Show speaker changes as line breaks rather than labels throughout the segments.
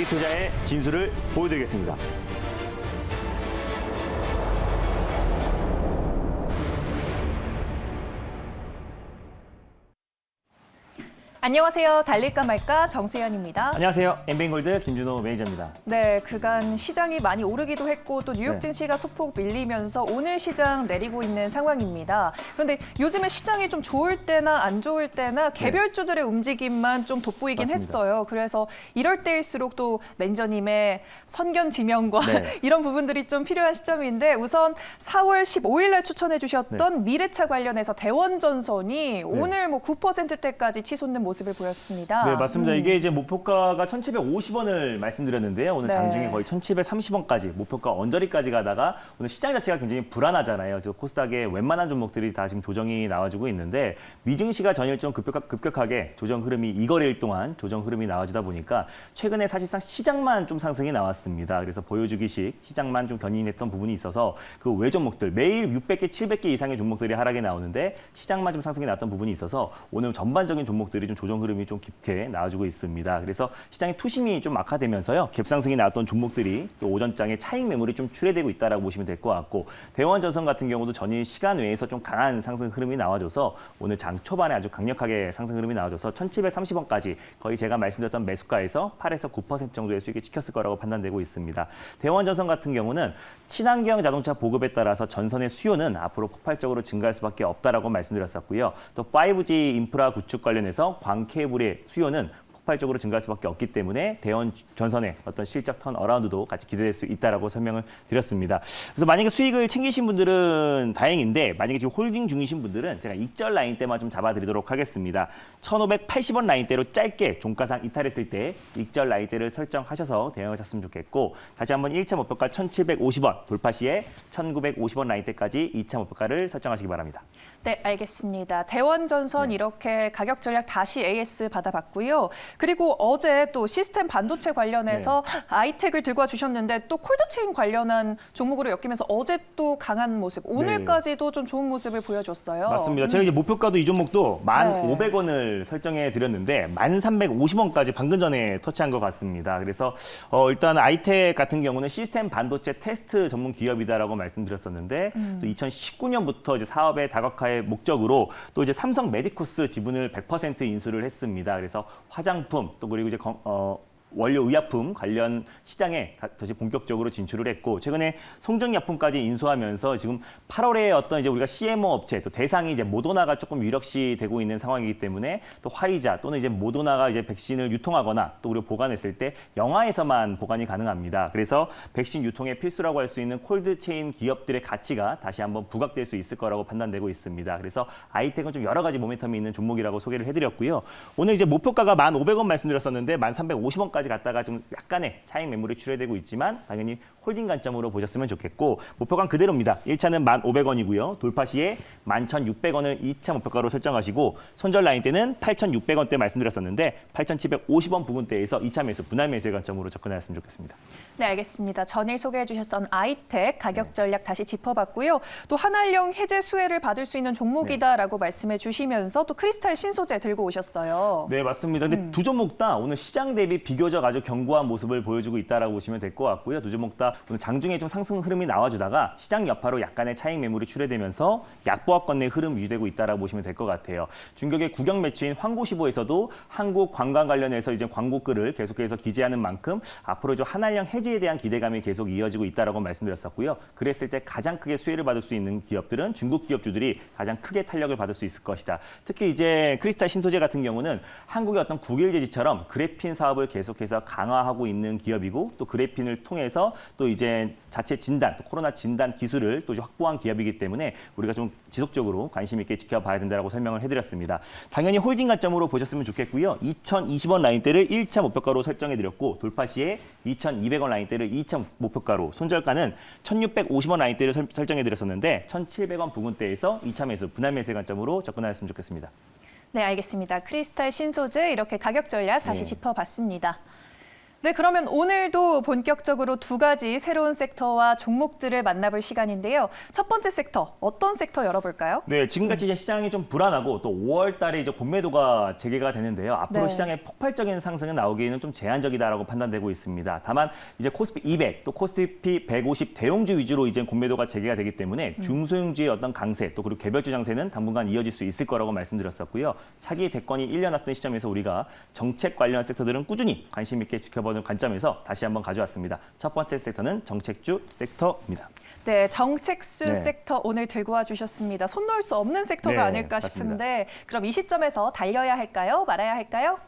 장기 투자의 진수를 보여드리겠습니다.
안녕하세요. 달릴까 말까 정수연입니다.
안녕하세요. 엠뱅골드 김준호 매니저입니다.
네, 그간 시장이 많이 오르기도 했고 또 뉴욕
네.
증시가 소폭 밀리면서 오늘 시장 내리고 있는 상황입니다. 그런데 요즘에 시장이 좀 좋을 때나 안 좋을 때나 개별주들의 움직임만 좀 돋보이긴
네. 맞습니다.
했어요. 그래서 이럴 때일수록 또 매니저님의 선견 지명과
네.
이런 부분들이 좀 필요한 시점인데 우선 4월 15일 날 추천해 주셨던 미래차 관련해서 대원전선이 오늘 뭐 9%대까지 치솟는 모습 을 보였습니다.
네, 맞습니다.
음.
이게 이제 목표가가 1,750원을 말씀드렸는데요. 오늘
네.
장중에 거의 1,730원까지 목표가 언저리까지 가다가 오늘 시장 자체가 굉장히 불안하잖아요. 그래서 코스닥의 웬만한 종목들이 다 지금 조정이 나와주고 있는데 미증시가 전일점 급격, 급격하게 조정 흐름이 이거래일 동안 조정 흐름이 나와주다 보니까 최근에 사실상 시장만 좀 상승이 나왔습니다. 그래서 보여주기식 시장만 좀 견인했던 부분이 있어서 그 외 종목들 매일 600개, 700개 이상의 종목들이 하락이 나오는데 시장만 좀 상승이 나왔던 부분이 있어서 오늘 전반적인 종목들이 좀 조정 흐름이 좀 깊게 나와주고 있습니다. 그래서 시장의 투심이 좀 악화되면서요. 갭상승이 나왔던 종목들이 또 오전장에 차익 매물이 좀 출회되고 있다라고 보시면 될 것 같고 대원전선 같은 경우도 전일 시간 외에서 좀 강한 상승 흐름이 나와줘서 오늘 장 초반에 아주 강력하게 상승 흐름이 나와줘서 1,730원까지 거의 제가 말씀드렸던 매수가에서 8에서 9% 정도의 수익이 찍혔을 거라고 판단되고 있습니다. 대원전선 같은 경우는 친환경 자동차 보급에 따라서 전선의 수요는 앞으로 폭발적으로 증가할 수밖에 없다라고 말씀드렸었고요. 또 5G 인프라 구축 관련해서 광 케이블의 수요는 폭발적으로 증가할 수밖에 없기 때문에 대원 전선의 어떤 실적 턴 어라운드도 같이 기대될 수 있다라고 설명을 드렸습니다. 그래서 만약에 수익을 챙기신 분들은 다행인데 만약에 지금 홀딩 중이신 분들은 제가 익절 라인 때만 좀 잡아드리도록 하겠습니다. 1,580원 라인대로 짧게 종가상 이탈했을 때 익절 라인대를 설정하셔서 대응을 하셨으면 좋겠고 다시 한번 1차 목표가 1,750원 돌파 시에 1,950원 라인대까지 2차 목표가를 설정하시기 바랍니다.
네, 알겠습니다. 대원전선
네.
이렇게 가격 전략 다시 AS 받아봤고요. 그리고 어제 또 시스템 반도체 관련해서
네.
아이텍을 들고 와 주셨는데 또 콜드체인 관련한 종목으로 엮이면서 어제 또 강한 모습, 오늘까지도 좀 좋은 모습을 보여줬어요.
네. 맞습니다. 제가 이제 목표가도 이 종목도
네.
1,500원을 설정해 드렸는데 1,350원까지 방금 전에 터치한 것 같습니다. 그래서 어, 일단 아이텍 같은 경우는 시스템 반도체 테스트 전문 기업이다라고 말씀드렸었는데
음.
또 2019년부터 이제 사업의 다각화의 목적으로 또 이제 삼성 메디코스 지분을 100% 인수를 했습니다. 그래서 화장 품 또 그리고 이제 건- 어, 원료 의약품 관련 시장에 다- 다시 본격적으로 진출을 했고 최근에 송정약품까지 인수하면서 지금 8월에 어떤 이제 우리가 CMO 업체 또 대상이 이제 모더나가 조금 유력시 되고 있는 상황이기 때문에 또 화이자 또는 이제 모더나가 이제 백신을 유통하거나 또 우리가 보관했을 때 영화에서만 보관이 가능합니다. 그래서 백신 유통의 필수라고 할 수 있는 콜드 체인 기업들의 가치가 다시 한번 부각될 수 있을 거라고 판단되고 있습니다. 그래서 아이텍은 좀 여러 가지 모멘텀이 있는 종목이라고 소개를 해드렸고요. 오늘 이제 목표가가 1,500원 말씀드렸었는데 1,350원까지 갔다가 좀 약간의 차익 매물이 출회되고 있지만 당연히 홀딩 관점으로 보셨으면 좋겠고 목표가는 그대로입니다. 1차는 1,500원이고요. 돌파 시에 11,600원을 2차 목표가로 설정하시고 손절 라인 때는 8,600원대 말씀드렸었는데 8,750원 부근대에서 2차 매수 분할 매수의 관점으로 접근하였으면 좋겠습니다.
네, 알겠습니다. 전일 소개해 주셨던 아이텍 가격
네.
전략 다시 짚어봤고요. 또 한알령 해제 수혜를 받을 수 있는 종목이다라고 말씀해 주시면서 또 크리스탈 신소재 들고 오셨어요.
네, 맞습니다. 근데 두 종목 다 오늘 시장 대비 비교 적 아주 견고한 모습을 보여주고 있다라고 보시면 될 것 같고요. 두 종목 다 오늘 장중에 좀 상승 흐름이 나와주다가 시장 여파로 약간의 차익 매물이 출회되면서 약보합권 내 흐름 유지되고 있다라고 보시면 될 것 같아요. 중격의 국영 매체인 황고시보에서도 한국 관광 관련해서 이제 광고글을 계속해서 기재하는 만큼 앞으로 저 한알령 해지에 대한 기대감이 계속 이어지고 있다라고 말씀드렸었고요. 그랬을 때 가장 크게 수혜를 받을 수 있는 기업들은 중국 기업주들이 가장 크게 탄력을 받을 수 있을 것이다. 특히 이제 크리스탈 신소재 같은 경우는 한국의 어떤 국일제지처럼 그래핀 사업을 계속 해서 강화하고 있는 기업이고 또 그래핀을 통해서 또 이제 자체 진단, 또 코로나 진단 기술을 또 확보한 기업이기 때문에 우리가 좀 지속적으로 관심 있게 지켜봐야 된다고 설명을 해드렸습니다. 당연히 홀딩 관점으로 보셨으면 좋겠고요. 2,020원 라인대를 1차 목표가로 설정해드렸고 돌파 시에 2,200원 라인대를 2차 목표가로 손절가는 1,650원 라인대를 설- 설정해드렸었는데 1,700원 부근대에서 2차 매수, 분할 매수의 관점으로 접근하였으면 좋겠습니다.
네, 알겠습니다. 크리스탈 신소재 이렇게 가격 전략 다시
네.
짚어봤습니다. 네, 그러면 오늘도 본격적으로 두 가지 새로운 섹터와 종목들을 만나볼 시간인데요. 첫 번째 섹터, 어떤 섹터 열어볼까요?
네, 지금같이 이제 시장이 좀 불안하고 또 5월 달에 이제 공매도가 재개가 되는데요. 앞으로
네.
시장의 폭발적인 상승은 나오기에는 좀 제한적이다라고 판단되고 있습니다. 다만 이제 코스피 200, 또 코스피 150 대형주 위주로 이제 공매도가 재개가 되기 때문에
음.
중소형주의 어떤 강세 또 그리고 개별주 장세는 당분간 이어질 수 있을 거라고 말씀드렸었고요. 차기 대권이 1년 앞둔 시점에서 우리가 정책 관련 섹터들은 꾸준히 관심 있게 지켜 보는 관점에서 다시 한번 가져왔습니다. 첫 번째 섹터는 정책주 섹터입니다.
네, 정책수
네.
섹터 오늘 들고 와 주셨습니다. 손 놓을 수 없는 섹터가
네,
아닐까
맞습니다.
싶은데 그럼 이 시점에서 달려야 할까요? 말아야 할까요?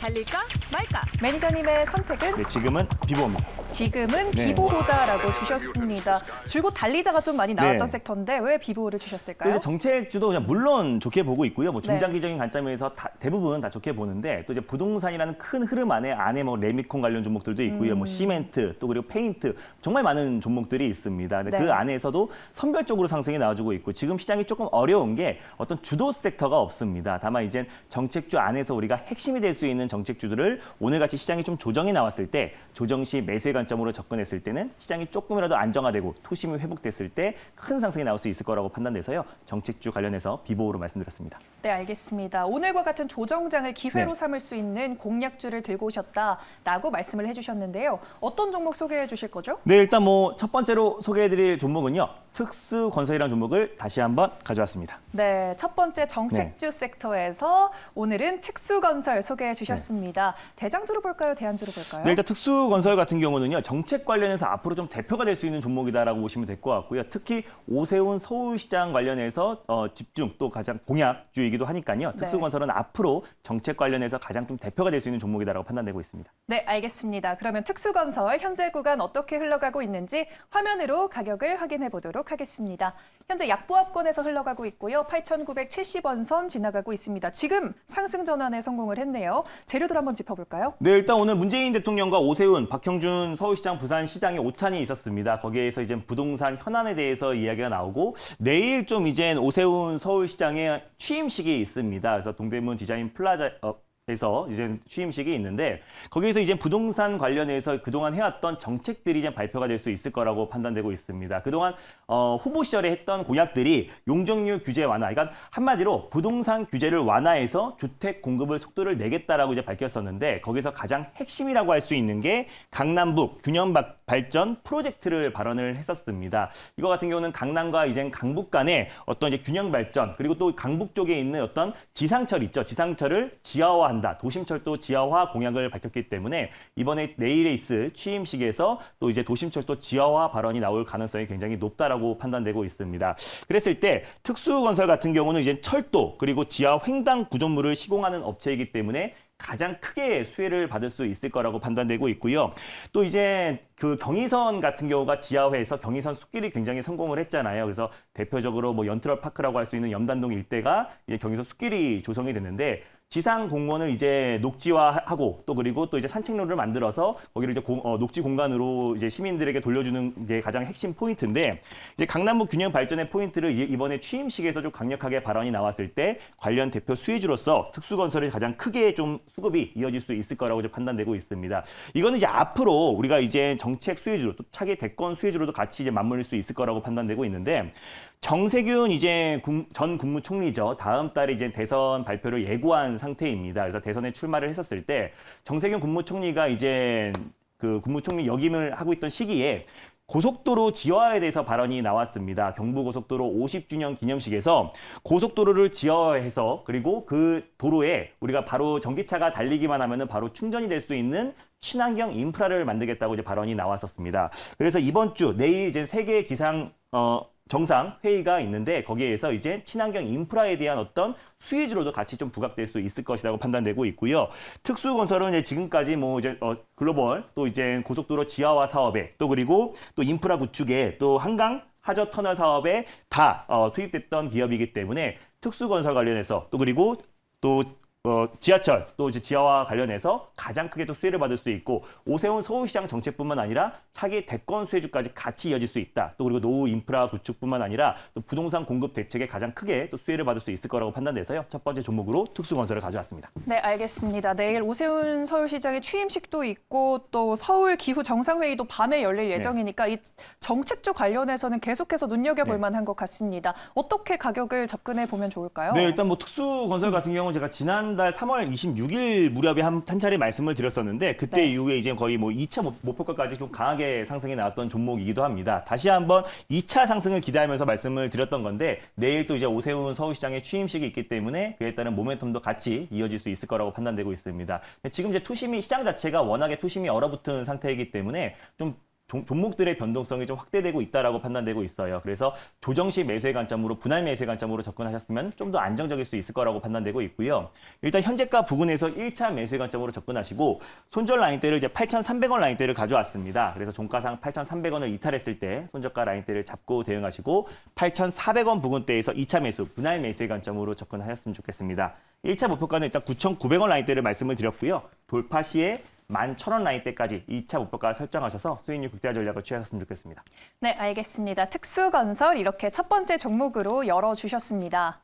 달릴까 말까?
매니저님의 선택은
네, 지금은 비보입니다.
지금은
네.
비보호다라고 주셨습니다. 줄곧 달리자가 좀 많이 나왔던
네.
섹터인데 왜 비보호를
또
주셨을까요?
정책주도 그냥 물론 좋게 보고 있고요. 뭐
네.
중장기적인 관점에서 다- 대부분 다 좋게 보는데 또 이제 부동산이라는 큰 흐름 안에 안에 뭐 레미콘 관련 종목들도 있고요.
음.
뭐 시멘트 또 그리고 페인트 정말 많은 종목들이 있습니다. 근데
네.
그 안에서도 선별적으로 상승이 나와주고 있고 지금 시장이 조금 어려운 게 어떤 주도 섹터가 없습니다. 다만 이제 정책주 안에서 우리가 핵심이 될 수 있는 정책주들을 오늘같이 시장이 좀 조정이 나왔을 때 조정 시 매수의 관점으로 접근했을 때는 시장이 조금이라도 안정화되고 투심이 회복됐을 때 큰 상승이 나올 수 있을 거라고 판단돼서요. 정책주 관련해서 비보호로 말씀드렸습니다.
네, 알겠습니다. 오늘과 같은 조정장을 기회로
네.
삼을 수 있는 공략주를 들고 오셨다라고 말씀을 해주셨는데요. 어떤 종목 소개해 주실 거죠?
네, 일단 뭐 첫 번째로 소개해드릴 종목은요. 특수건설이라는 종목을 다시 한번 가져왔습니다.
네, 첫 번째 정책주
네.
섹터에서 오늘은 특수건설 소개해 주셨습니다. 대장주로 볼까요? 대안주로 볼까요?
네, 일단 특수건설 같은 경우는요. 정책 관련해서 앞으로 좀 대표가 될 수 있는 종목이다라고 보시면 될 것 같고요. 특히 오세훈 서울시장 관련해서 어, 집중 또 가장 공약주이기도 하니까요.
네.
특수건설은 앞으로 정책 관련해서 가장 좀 대표가 될 수 있는 종목이다라고 판단되고 있습니다.
네, 알겠습니다. 그러면 특수건설 현재 구간 어떻게 흘러가고 있는지 화면으로 가격을 확인해 보도록 하겠습니다. 현재 약보합권에서 흘러가고 있고요. 8,970원 선 지나가고 있습니다. 지금 상승 전환에 성공을 했네요. 재료들 한번 짚어볼까요?
네, 일단 오늘 문재인 대통령과 오세훈, 박형준 서울시장, 부산시장의 오찬이 있었습니다. 거기에서 이제 부동산 현안에 대해서 이야기가 나오고 내일 좀 이제 오세훈 서울시장의 취임식이 있습니다. 그래서 동대문 디자인 플라자 어, 에서 이제 취임식이 있는데 거기에서 이제 부동산 관련해서 그동안 해왔던 정책들이 이제 발표가 될 수 있을 거라고 판단되고 있습니다. 그동안 어, 후보 시절에 했던 공약들이 용적률 규제 완화, 그러니까 한마디로 부동산 규제를 완화해서 주택 공급을 속도를 내겠다라고 이제 밝혔었는데 거기서 가장 핵심이라고 할 수 있는 게 강남북 균형 바- 발전 프로젝트를 발언을 했었습니다. 이거 같은 경우는 강남과 이제 강북 간의 어떤 이제 균형 발전 그리고 또 강북 쪽에 있는 어떤 지상철 있죠. 지상철을 지하화 한다. 도심철도 지하화 공약을 밝혔기 때문에 이번에 내일에 있을 취임식에서 또 이제 도심철도 지하화 발언이 나올 가능성이 굉장히 높다라고 판단되고 있습니다. 그랬을 때 특수건설 같은 경우는 이제 철도 그리고 지하 횡단 구조물을 시공하는 업체이기 때문에 가장 크게 수혜를 받을 수 있을 거라고 판단되고 있고요. 또 이제 그 경의선 같은 경우가 지하회에서 경의선 숲길이 굉장히 성공을 했잖아요. 그래서 대표적으로 뭐 연트럴 파크라고 할 수 있는 염단동 일대가 이제 경의선 숲길이 조성이 됐는데 지상 공원을 이제 녹지화하고 또 그리고 또 이제 산책로를 만들어서 거기를 이제 공- 어, 녹지 공간으로 이제 시민들에게 돌려주는 게 가장 핵심 포인트인데 이제 강남북 균형 발전의 포인트를 이- 이번에 취임식에서 좀 강력하게 발언이 나왔을 때 관련 대표 수혜주로서 특수건설이 가장 크게 좀 수급이 이어질 수 있을 거라고 이제 판단되고 있습니다. 이거는 이제 앞으로 우리가 이제 정책 수혜주로 또 차기 대권 수혜주로도 같이 이제 맞물릴 수 있을 거라고 판단되고 있는데 정세균 이제 국- 전 국무총리죠. 다음 달에 이제 대선 발표를 예고한 상태입니다. 그래서 대선에 출마를 했었을 때 정세균 국무총리가 이제 그 국무총리 역임을 하고 있던 시기에 고속도로 지하화에 대해서 발언이 나왔습니다. 경부고속도로 50주년 기념식에서 고속도로를 지하화해서 그리고 그 도로에 우리가 바로 전기차가 달리기만 하면은 바로 충전이 될 수 있는 친환경 인프라를 만들겠다고 이제 발언이 나왔었습니다. 그래서 이번 주 내일 이제 세계 기상 어 정상 회의가 있는데 거기에서 이제 친환경 인프라에 대한 어떤 수혜주로도 같이 좀 부각될 수 있을 것이라고 판단되고 있고요. 특수건설은 이제 지금까지 뭐 이제 어, 글로벌 또 이제 고속도로 지하화 사업에 또 그리고 또 인프라 구축에 또 한강 하저 터널 사업에 다 어, 투입됐던 기업이기 때문에 특수건설 관련해서 또 그리고 또 어, 지하철 또 이제 지하와 관련해서 가장 크게 또 수혜를 받을 수 있고 오세훈 서울시장 정책뿐만 아니라 차기 대권 수혜주까지 같이 이어질 수 있다. 또 그리고 노후 인프라 구축뿐만 아니라 또 부동산 공급 대책에 가장 크게 또 수혜를 받을 수 있을 거라고 판단돼서요. 첫 번째 종목으로 특수건설을 가져왔습니다.
네, 알겠습니다. 내일 오세훈 서울시장의 취임식도 있고 또 서울 기후 정상회의도 밤에 열릴 예정이니까 이 정책주 관련해서는 계속해서 눈여겨볼
네.
만한 것 같습니다. 어떻게 가격을 접근해 보면 좋을까요?
네, 일단 뭐 특수건설 같은 경우는 제가 지난 달 3월 26일 무렵에 한, 한 차례 말씀을 드렸었는데 그때
네.
이후에 이제 거의 뭐 2차 목- 목표가까지 좀 강하게 상승이 나왔던 종목이기도 합니다. 다시 한번 2차 상승을 기대하면서 말씀을 드렸던 건데 내일 또 이제 오세훈 서울시장의 취임식이 있기 때문에 그에 따른 모멘텀도 같이 이어질 수 있을 거라고 판단되고 있습니다. 지금 이제 투심이 시장 자체가 워낙에 투심이 얼어붙은 상태이기 때문에 좀 종- 종목들의 변동성이 좀 확대되고 있다라고 판단되고 있어요. 그래서 조정 시 매수의 관점으로 분할 매수의 관점으로 접근하셨으면 좀 더 안정적일 수 있을 거라고 판단되고 있고요. 일단 현재가 부근에서 1차 매수의 관점으로 접근하시고 손절 라인대를 이제 8,300원 라인대를 가져왔습니다. 그래서 종가상 8,300원을 이탈했을 때 손저가 라인대를 잡고 대응하시고 8,400원 부근대에서 2차 매수 분할 매수의 관점으로 접근하셨으면 좋겠습니다. 1차 목표가는 일단 9,900원 라인대를 말씀을 드렸고요. 돌파 시에 11,000원 라인대까지 2차 목표가 설정하셔서 수익률 극대화 전략을 취하셨으면 좋겠습니다.
네, 알겠습니다. 특수건설 이렇게 첫 번째 종목으로 열어주셨습니다.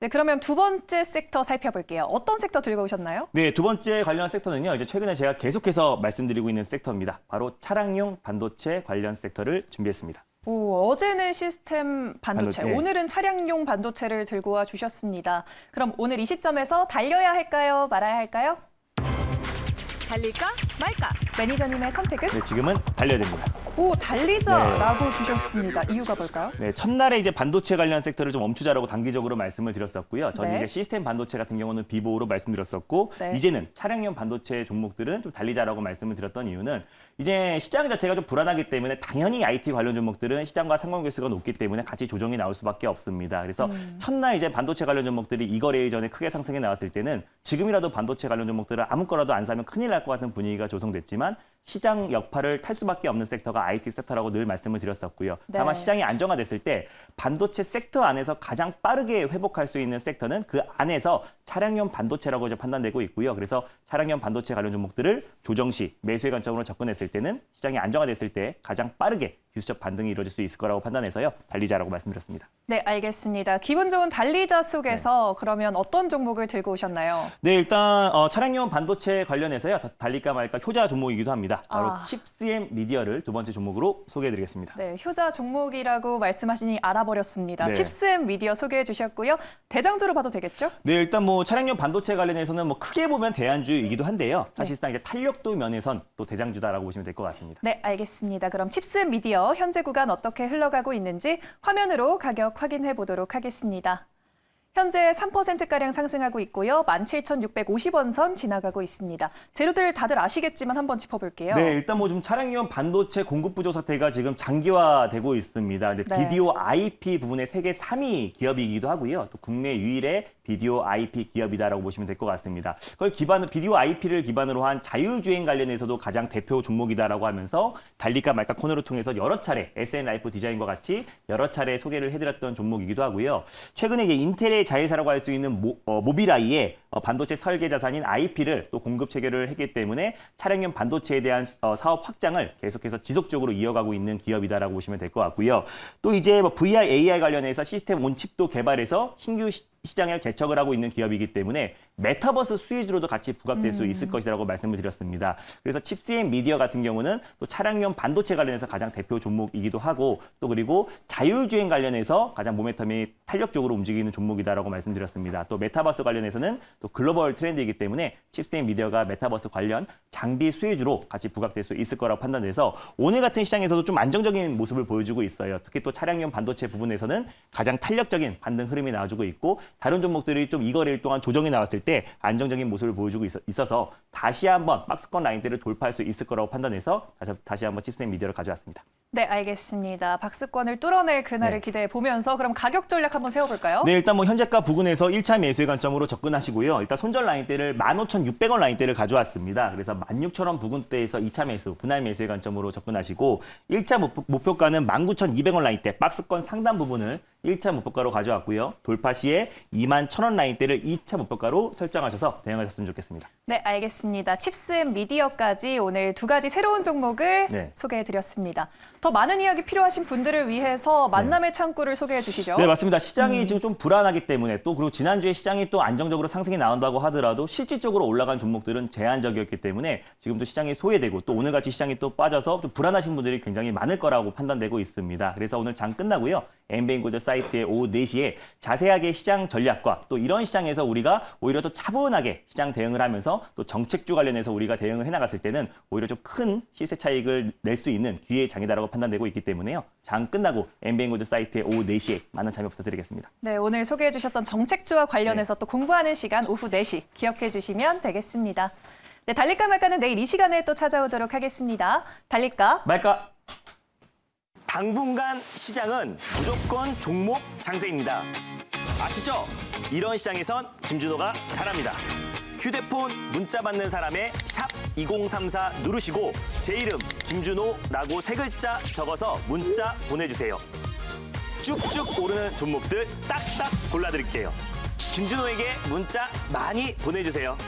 네, 그러면 두 번째 섹터 살펴볼게요. 어떤 섹터 들고 오셨나요?
네, 두 번째 관련 섹터는요. 이제 최근에 제가 계속해서 말씀드리고 있는 섹터입니다. 바로 차량용 반도체 관련 섹터를 준비했습니다.
오, 어제는 시스템 반도체,
반도체, 예.
오늘은 차량용 반도체를 들고 와 주셨습니다. 그럼 오늘 이 시점에서 달려야 할까요? 말아야 할까요?
달릴까 말까?
매니저님의 선택은?
네, 지금은 달려야 됩니다.
오, 달리자라고 주셨습니다. 이유가 뭘까요?
네, 첫날에 이제 반도체 관련 섹터를 좀 멈추자라고 단기적으로 말씀을 드렸었고요. 저는
네.
이제 시스템 반도체 같은 경우는 비보호로 말씀드렸었고
네.
이제는 차량용 반도체 종목들은 좀 달리자라고 말씀을 드렸던 이유는 이제 시장 자체가 좀 불안하기 때문에 당연히 IT 관련 종목들은 시장과 상관관계수가 높기 때문에 같이 조정이 나올 수밖에 없습니다. 그래서
음.
첫날 이제 반도체 관련 종목들이 이 거래 이전에 크게 상승해 나왔을 때는 지금이라도 반도체 관련 종목들을 아무 거라도 안 사면 큰일 날것 같은 분위기가 조성됐지만 시장 여파를 탈 수밖에 없는 섹터가 IT 섹터라고 늘 말씀을 드렸었고요.
네.
다만 시장이 안정화됐을 때 반도체 섹터 안에서 가장 빠르게 회복할 수 있는 섹터는 그 안에서 차량용 반도체라고 이제 판단되고 있고요. 그래서 차량용 반도체 관련 종목들을 조정 시 매수의 관점으로 접근했을 때는 시장이 안정화됐을 때 가장 빠르게 기술적 반등이 이루어질 수 있을 거라고 판단해서요. 달리자라고 말씀드렸습니다.
네, 알겠습니다. 기분 좋은 달리자 속에서 그러면 어떤 종목을 들고 오셨나요?
네, 일단 어, 차량용 반도체 관련해서요. 다- 달릴까 말까 효자 종목이기도 합니다. 바로
아.
칩스엠 미디어를 두 번째 종목으로 소개해드리겠습니다.
네, 효자 종목이라고 말씀하시니 알아버렸습니다.
네.
칩스앤 미디어 소개해 주셨고요. 대장주로 봐도 되겠죠?
네, 일단 뭐 차량용 반도체 관련해서는 뭐 크게 보면 대안주이기도 한데요. 사실상 이제 탄력도 면에선 또 대장주다라고 보시면 될 것 같습니다.
네, 알겠습니다. 그럼 칩스앤 미디어 현재 구간 어떻게 흘러가고 있는지 화면으로 가격 확인해 보도록 하겠습니다. 현재 3%가량 상승하고 있고요. 17,650원 선 지나가고 있습니다. 재료들 다들 아시겠지만 한번 짚어볼게요.
네, 일단 뭐 좀 차량용 반도체 공급 부족 사태가 지금 장기화되고 있습니다.
네.
비디오 IP 부분의 세계 3위 기업이기도 하고요. 또 국내 유일의 비디오 IP 기업이다라고 보시면 될 것 같습니다. 그걸 기반 비디오 IP를 기반으로 한 자율주행 관련해서도 가장 대표 종목이다라고 하면서 달릴까 말까 코너를 통해서 여러 차례 SN 라이프 디자인과 같이 여러 차례 소개를 해드렸던 종목이기도 하고요. 최근에 인텔의 자회사라고 할 수 있는 모, 어, 모빌아이의 어, 반도체 설계 자산인 IP를 또 공급 체결을 했기 때문에 차량용 반도체에 대한 어, 사업 확장을 계속해서 지속적으로 이어가고 있는 기업이다라고 보시면 될 것 같고요. 또 이제 뭐 VR, AI 관련해서 시스템 온칩도 개발해서 신규 시, 시장을 개척을 하고 있는 기업이기 때문에 메타버스 수혜주로도 같이 부각될 수 있을 것이라고 말씀을 드렸습니다. 그래서 칩스앤 미디어 같은 경우는 또 차량용 반도체 관련해서 가장 대표 종목이기도 하고 또 그리고 자율주행 관련해서 가장 모멘텀이 탄력적으로 움직이는 종목이다라고 말씀드렸습니다. 또 메타버스 관련해서는 또 글로벌 트렌드이기 때문에 칩스앤 미디어가 메타버스 관련 장비 수혜주로 같이 부각될 수 있을 거라고 판단돼서 오늘 같은 시장에서도 좀 안정적인 모습을 보여주고 있어요. 특히 또 차량용 반도체 부분에서는 가장 탄력적인 반등 흐름이 나와주고 있고 다른 종목들이 좀 이 거래일 동안 조정이 나왔을 때 안정적인 모습을 보여주고 있어, 있어서 다시 한번 박스권 라인대를 돌파할 수 있을 거라고 판단해서 다시, 다시 한번 칩스앤 미디어를 가져왔습니다.
네, 알겠습니다. 박스권을 뚫어낼 그날을
네.
기대해 보면서 그럼 가격 전략 한번 세워볼까요?
네, 일단 뭐 현재가 부근에서 1차 매수의 관점으로 접근하시고요. 일단 손절 라인대를 15,600원 라인대를 가져왔습니다. 그래서 16,000원 부근대에서 2차 매수, 분할 매수의 관점으로 접근하시고 1차 목표, 목표가는 19,200원 라인대 박스권 상단 부분을 1차 목표가로 가져왔고요. 돌파 시에 21,000원 라인대를 2차 목표가로 설정하셔서 대응하셨으면 좋겠습니다.
네, 알겠습니다. 칩스 앤 미디어까지 오늘 두 가지 새로운 종목을
네.
소개해 드렸습니다. 더 많은 이야기 필요하신 분들을 위해서 만남의 창구를 소개해 주시죠.
네, 맞습니다. 시장이 지금 좀 불안하기 때문에 또 그리고 지난주에 시장이 또 안정적으로 상승이 나온다고 하더라도 실질적으로 올라간 종목들은 제한적이었기 때문에 지금도 시장이 소외되고 또 오늘같이 시장이 또 빠져서 좀 불안하신 분들이 굉장히 많을 거라고 판단되고 있습니다. 그래서 오늘 장 끝나고요. 엠베인고즈 사이트에 오후 4시에 자세하게 시장 전략과 또 이런 시장에서 우리가 오히려 또 차분하게 시장 대응을 하면서 또 정책주 관련해서 우리가 대응을 해나갔을 때는 오히려 좀 큰 시세 차익을 낼 수 있는 기회의 장이다라고 판단되고 있기 때문에요. 장 끝나고 엠베인고즈 사이트에 오후 4시에 많은 참여 부탁드리겠습니다.
네, 오늘 소개해 주셨던 정책주와 관련해서 또 공부하는 시간 오후 4시 기억해 주시면 되겠습니다. 네, 달릴까 말까는 내일 이 시간에 또 찾아오도록 하겠습니다. 달릴까?
말까?
당분간 시장은 무조건 종목 장세입니다. 아시죠? 이런 시장에선 김준호가 잘합니다. 휴대폰 문자 받는 사람의 샵 2034 누르시고 제 이름 김준호라고 세 글자 적어서 문자 보내주세요. 쭉쭉 오르는 종목들 딱딱 골라드릴게요. 김준호에게 문자 많이 보내주세요.